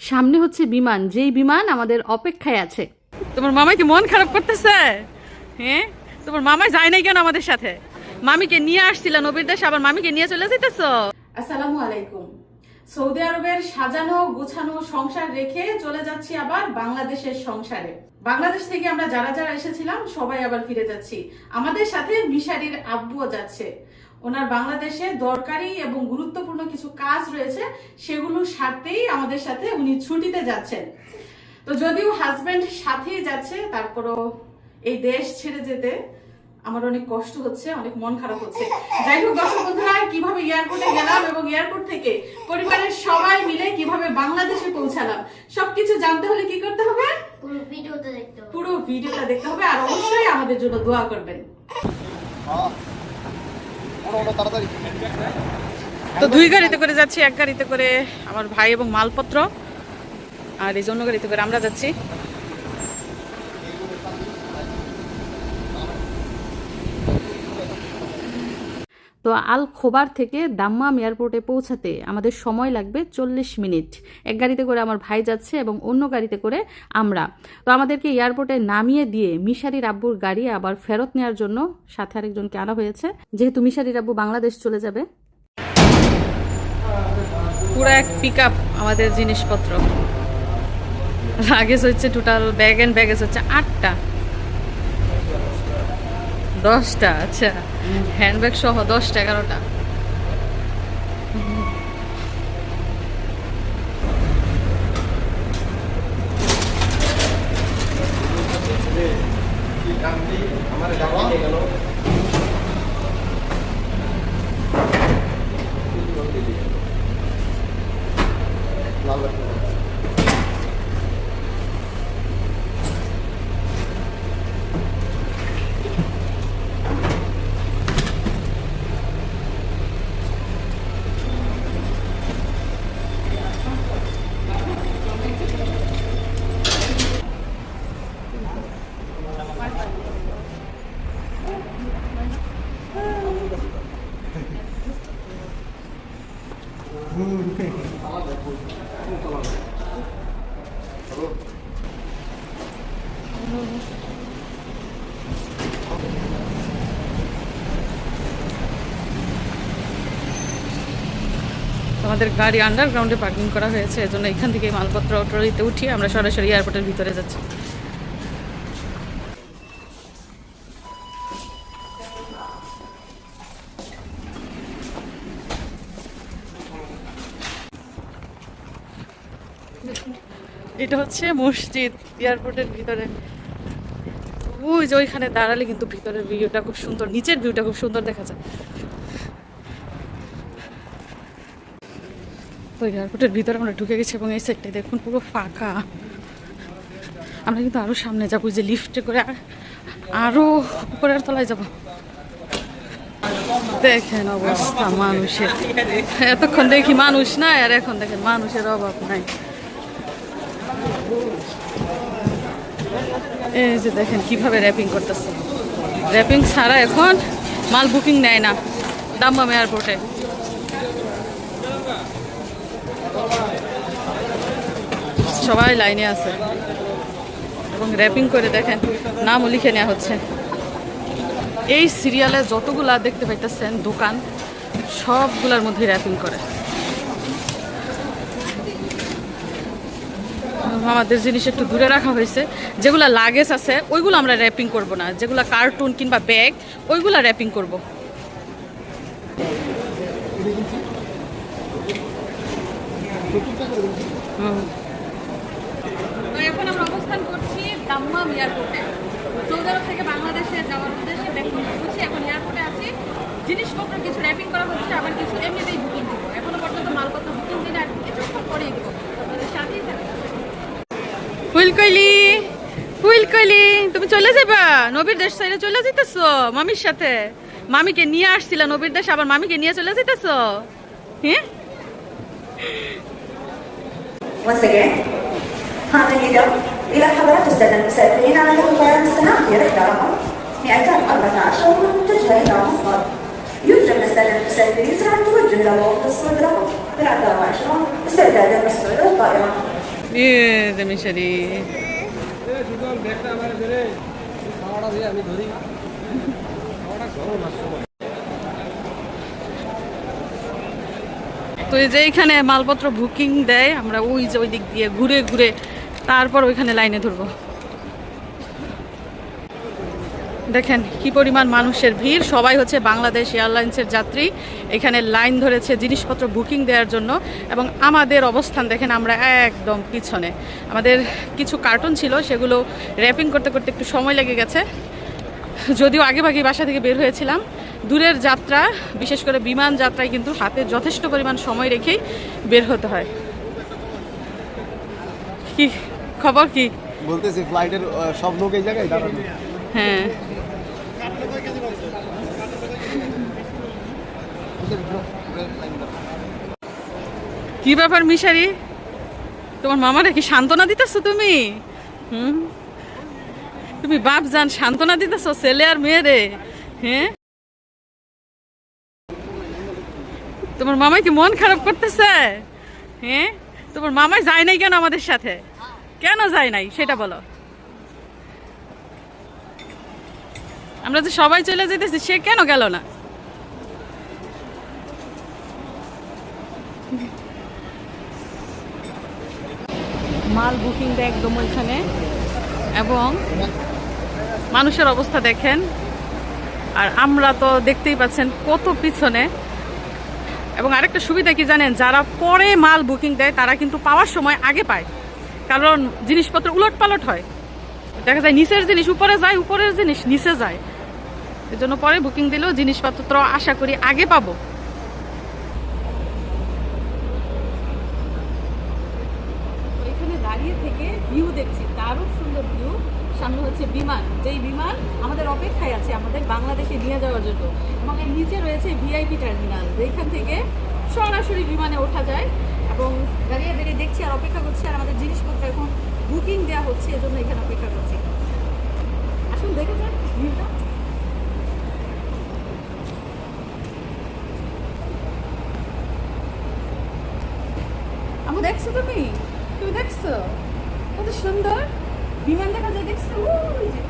সামনে হচ্ছে বিমান যেই বিমান আমাদের অপেক্ষায় আছে। তোমার মামাই কি মন খারাপ করতেছে? হ্যাঁ তোমার মামাই যায় নাই কেন আমাদের সাথে? মামিকে নিয়ে আসছিল নবীর দেশে আবার মামিকে নিয়ে চলে যেতেছ আসসালামু আলাইকুম। সৌদি আরবের সাজানো গোছানো সংসার রেখে চলে যাচ্ছি আবার বাংলাদেশের সংসারে। বাংলাদেশ থেকে আমরা যারা যারা এসেছিলাম সবাই আবার ফিরে যাচ্ছি। আমাদের সাথে মিশারির আব্বুও যাচ্ছে। ওনার বাংলাদেশে দরকারি এবং গুরুত্বপূর্ণ কিছু কাজ রয়েছে সেগুলো সারতেই আমাদের সাথে উনি ছুটিতে যাচ্ছেন। তো যদিও হাজবেন্ড সাথেই যাচ্ছে তারপরও এই দেশ ছেড়ে যেতে আমার অনেক কষ্ট হচ্ছে অনেক মন খারাপ হচ্ছে। যাই হোক দর্শক বন্ধুরা কীভাবে এয়ারপোর্টে গেলাম এবং এয়ারপোর্ট থেকে পরিবারের সবাই মিলে কীভাবে বাংলাদেশে পৌঁছালাম সবকিছু জানতে হলে কি করতে হবে? পুরো ভিডিওটা দেখতে হবে। পুরো ভিডিওটা দেখতে হবে আর অবশ্যই আমাদের জন্য দোয়া করবেন। তো দুই গাড়িতে করে যাচ্ছি, এক গাড়িতে করে আমার ভাই এবং মালপত্র, আর এই জন্য গাড়িতে করে আমরা যাচ্ছি। তো আল খোবার থেকে দাম্মাম এয়ারপোর্টে পৌঁছাতে আমাদের সময় লাগবে চল্লিশ মিনিট। এক গাড়িতে করে আমার ভাই যাচ্ছে এবং অন্য গাড়িতে করে আমরা। তো আমাদেরকে এয়ারপোর্টে নামিয়ে দিয়ে মিশারির আব্বুর গাড়ি আবার ফেরত নেওয়ার জন্য সাথে আরেকজনকে আনা হয়েছে। যেহেতু মিশারির আব্বু বাংলাদেশ চলে যাবে। পুরো এক পিক আমাদের জিনিসপত্র। লাগেজ হচ্ছে টোটাল ব্যাগ অ্যান্ড ব্যাগেজ হচ্ছে আটটা। দশটা আচ্ছা। হ্যান্ডব্যাগ সহ দশটা এগারোটা। আমাদের গাড়ি আন্ডারগ্রাউন্ডে পার্কিং করা হয়েছে, এজন্য এখান থেকে মালপত্র ট্রলিতে উঠিয়ে আমরা সরাসরি এয়ারপোর্টের ভিতরে যাচ্ছি। এটা হচ্ছে মসজিদ এয়ারপোর্টের ভিতরে। ওই যে ওইখানে দাঁড়ালে কিন্তু ভিতরের ভিউটা খুব সুন্দর, নিচের ভিউটা খুব সুন্দর দেখা যায়। তো এয়ারপোর্টের ভিতরে আমরা ঢুকে গেছি এবং এই সাইডটা দেখুন, পুরো ফাঁকা। আমরা কিন্তু আরও সামনে যাব, যে লিফটে করে আর- আরও উপরের তলায় যাব। দেখেন অবস্থা, মানুষের। এতক্ষণ দেখি মানুষ নাই, আর এখন দেখেন মানুষের অভাব নাই। এই যে দেখেন কীভাবে র্যাপিং করতেছে। র্যাপিং ছাড়া এখন মাল বুকিং নেয় না। দাম্বাম এয়ারপোর্টে সবাই লাইনে আছে। এবং র্যাপিং করে দেখেন, নামও লিখে নেওয়া হচ্ছে। এই সিরিয়ালে যতগুলা দেখতে পাইতেছেন, দোকান, সবগুলার মধ্যে র্যাপিং করে। আমাদের জিনিস একটু দূরে রাখা হয়েছে। যেগুলো লাগেজ আছে, ওইগুলো আমরা র্যাপিং করব না। যেগুলো কার্টুন কিংবা ব্যাগ, ওইগুলো র্যাপিং করব। হুম। তো এখন আমরা অবস্থান করছি দাম্মাম এয়ারপোর্টে। সৌদি থেকে বাংলাদেশে যাওয়ার উদ্দেশ্যে ব্যাগ করছি এখন এয়ারপোর্টে আছি। জিনিসপত্র কিছু র্যাপিং করা হচ্ছে আবার কিছু এমনিতেই বুকিং দিব। এখনও পর্যন্ত মালপত্র বুকিং দিন আর কিছুক্ষণ পরেই দিব। আপনাদের সাথেই ফুলকলি ফুলকলি তুমি চলে যাবা? নবীর দেশ সাইডে চলে যেতেছো মামির সাথে? মামিকে নিয়ে আসছিল নবীর দেশ আবার মামিকে নিয়ে চলে যেতেছ হ্যাঁ إلى حضرات السادة المسافرين على طيران السنة في رحلة رقم 214 متجهة إلى مسقط. يرجى من السادة المسافرين سرعة التوجه إلى موقع الصعود رقم 23 استعدادا للصعود الطائرة. এ যে মিশারি তো এই যে এখানে মালপত্র বুকিং দেয় আমরা ওই যে ওই দিক দিয়ে ঘুরে ঘুরে তারপর ওইখানে লাইনে ধরবো। দেখেন কি পরিমাণ মানুষের ভিড়। সবাই হচ্ছে বাংলাদেশ এয়ারলাইন্সের যাত্রী। এখানে লাইন ধরেছে জিনিসপত্র বুকিং দেওয়ার জন্য এবং আমাদের অবস্থান দেখেন আমরা একদম পিছনে। আমাদের কিছু কার্টুন ছিল, সেগুলো র্যাপিং করতে করতে একটু সময় লেগে গেছে। যদিও আগে ভাগে বাসা থেকে বের হয়েছিলাম। দূরের যাত্রা, বিশেষ করে বিমান যাত্রায় কিন্তু হাতে যথেষ্ট পরিমাণ সময় রেখেই বের হতে হয়। কি খবর কি? বলতেছি ফ্লাইটের সব লোক এই জায়গায় দাঁড়ানো হ্যাঁ। কি ব্যাপার মিশারি? তোমার মামারে কি সান্ত্বনা দিতেছো তুমি? হুম? তুমি বাপ জান সান্ত্বনা দিতেছো ছেলে আর মেয়েরে? হ্যাঁ? তোমার মামাই কি মন খারাপ করতেছে? হ্যাঁ? তোমার মামাই যায় নাই কেন আমাদের সাথে? কেন যায় নাই? সেটা বলো। আমরা যে সবাই চলে যেতেছি, সে কেন গেল না? মাল বুকিং দেয় একদম ওইখানে এবং মানুষের অবস্থা দেখেন। আর আমরা তো দেখতেই পাচ্ছেন কত পিছনে। এবং আরেকটা সুবিধা কি জানেন? যারা পরে মাল বুকিং দেয়, তারা কিন্তু পাওয়ার সময় আগে পায়। কারণ জিনিসপত্র উলট পালট হয়। দেখা যায় নিচের জিনিস, উপরে যায়, উপরের জিনিস, নিচে যায়। এর জন্য পরে বুকিং দিলেও জিনিসপত্র আশা করি আগে পাবো। এখানে দাঁড়িয়ে থেকে ভিউ দেখছি, দারুণ সুন্দর ভিউ সামনে হচ্ছে বিমান। যেই বিমান আমাদের অপেক্ষায় আছে, আমাদের বাংলাদেশে নিয়ে যাওয়ার জন্য। এবং এর নিচে রয়েছে ভিআইপি টার্মিনাল। যেখান থেকে সরাসরি বিমানে ওঠা যায় এবং দাঁড়িয়ে দাঁড়িয়ে দেখছি আর অপেক্ষা করছি আর আমাদের জিনিসপত্র এখন বুকিং দেওয়া হচ্ছে, এজন্য এখানে অপেক্ষা করছি। আসুন, দেখে যান আমি দেখছ তুমি? তুমি দেখছ? কত সুন্দর। বিমান দেখা যায় দেখছ ওই যে plane।